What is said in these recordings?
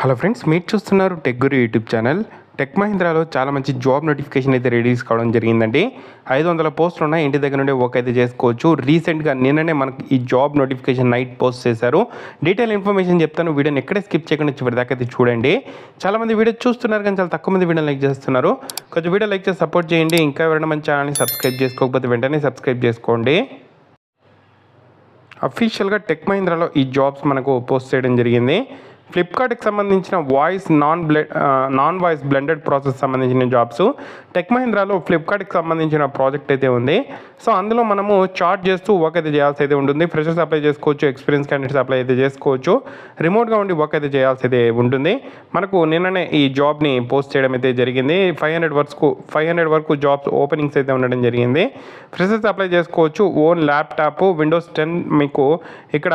Hello friends మీరు చూస్తున్నారు Tech Guru YouTube channel Tech మహీంద్రాలో చాలా మంచి జాబ్ నోటిఫికేషన్ అయితే రిలీజ్ కావడం జరిగిందండి. ఐదు వందల పోస్టులు ఉన్నాయి. ఇంటి దగ్గర నుండి వర్క్ అయితే చేసుకోవచ్చు. రీసెంట్గా నిన్ననే మనకి ఈ జాబ్ నోటిఫికేషన్ నైట్ పోస్ట్ చేశారు. డీటెయిల్ ఇన్ఫర్మేషన్ చెప్తాను. వీడియోని ఎక్కడే స్కిప్ చేయకుండా చివరి దాకా అయితే చూడండి. చాలా మంది వీడియో చూస్తున్నారు కానీ చాలా తక్కువ మంది వీడియో లైక్ చేస్తున్నారు. కొంచెం వీడియో లైక్ చేసి సపోర్ట్ చేయండి. ఇంకా ఎవరైనా మన ఛానల్ని సబ్స్క్రైబ్ చేసుకోకపోతే వెంటనే సబ్స్క్రైబ్ చేసుకోండి. అఫీషియల్గా టెక్ మహీంద్రాలో ఈ జాబ్స్ మనకు పోస్ట్ చేయడం జరిగింది. ఫ్లిప్కార్ట్కి సంబంధించిన వాయిస్ నాన్ బ్లె నాన్ వాయిస్ బ్లెండెడ్ ప్రాసెస్ సంబంధించిన జాబ్స్ టెక్ మహీంద్రాలో ఫ్లిప్కార్ట్కి సంబంధించిన ప్రాజెక్ట్ అయితే ఉంది. సో అందులో మనము చార్ట్ చేస్తూ వర్క్ అయితే చేయాల్సి అయితే ఉంటుంది. ఫ్రెషర్స్ అప్లై చేసుకోవచ్చు ఎక్స్పీరియన్స్ క్యాండిడేట్స్ అప్లై అయితే చేసుకోవచ్చు. రిమోట్గా ఉండి వర్క్ అయితే చేయాల్సి అయితే ఉంటుంది. మనకు నిన్ననే ఈ జాబ్ని పోస్ట్ చేయడం అయితే జరిగింది. ఫైవ్ హండ్రెడ్ వర్క్స్కు ఫైవ్ హండ్రెడ్ వరకు జాబ్స్ ఓపెనింగ్స్ అయితే ఉండడం జరిగింది. ఫ్రెషర్స్ అప్లై చేసుకోవచ్చు ఓన్ ల్యాప్టాప్ విండోస్ టెన్ మీకు ఇక్కడ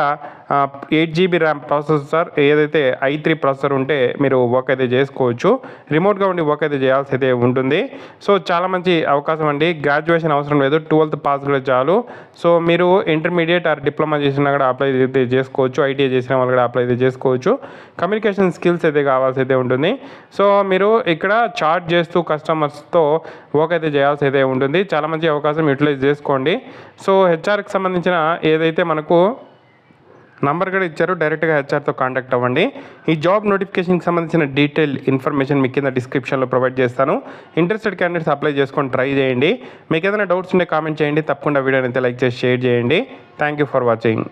ఎయిట్ జీబీ ర్యామ్ ప్రాసెసర్ ఏదైతే ఐ త్రీ ప్రాసెసర్ ఉంటే మీరు వర్క్ అయితే చేసుకోవచ్చు. రిమోట్గా ఉండి వర్క్ అయితే చేయాల్సి అయితే ఉంటుంది. సో చాలా మంచి అవకాశం అండి. గ్రాడ్యుయేషన్ అవసరం లేదు. ట్వెల్త్ పాస్ కూడా చాలు. సో మీరు ఇంటర్మీడియట్ ఆర్ డిప్లొమా చేసినా కూడా అప్లై అయితే చేసుకోవచ్చు. ఐటీఐ చేసిన వాళ్ళు కూడా అప్లై అయితే చేసుకోవచ్చు. కమ్యూనికేషన్ స్కిల్స్ అయితే కావాల్సి అయితే ఉంటుంది. సో మీరు ఇక్కడ చార్ట్ చేస్తూ కస్టమర్స్తో వర్క్ అయితే చేయాల్సి అయితే ఉంటుంది. చాలా మంచి అవకాశం యూటిలైజ్ చేసుకోండి. సో హెచ్ఆర్కి సంబంధించిన ఏదైతే మనకు నంబర్ కూడా ఇచ్చారు. డైరెక్ట్గా హెచ్ఆర్తో కాంటాక్ట్ అవ్వండి. ఈ జాబ్ నోటిఫికేషన్కి సంబంధించిన డీటెయిల్ ఇన్ఫర్మేషన్ మీకు కింద డిస్క్రిప్షన్లో ప్రొవైడ్ చేస్తాను. ఇంట్రెస్టెడ్ క్యాండిడేట్స్ అప్లై చేసుకొని ట్రై చేయండి. మీకు ఏదైనా డౌట్స్ ఉంటే కామెంట్ చేయండి. తప్పకుండా వీడియోని అయితే లైక్ చేసి షేర్ చేయండి. Thank you for watching.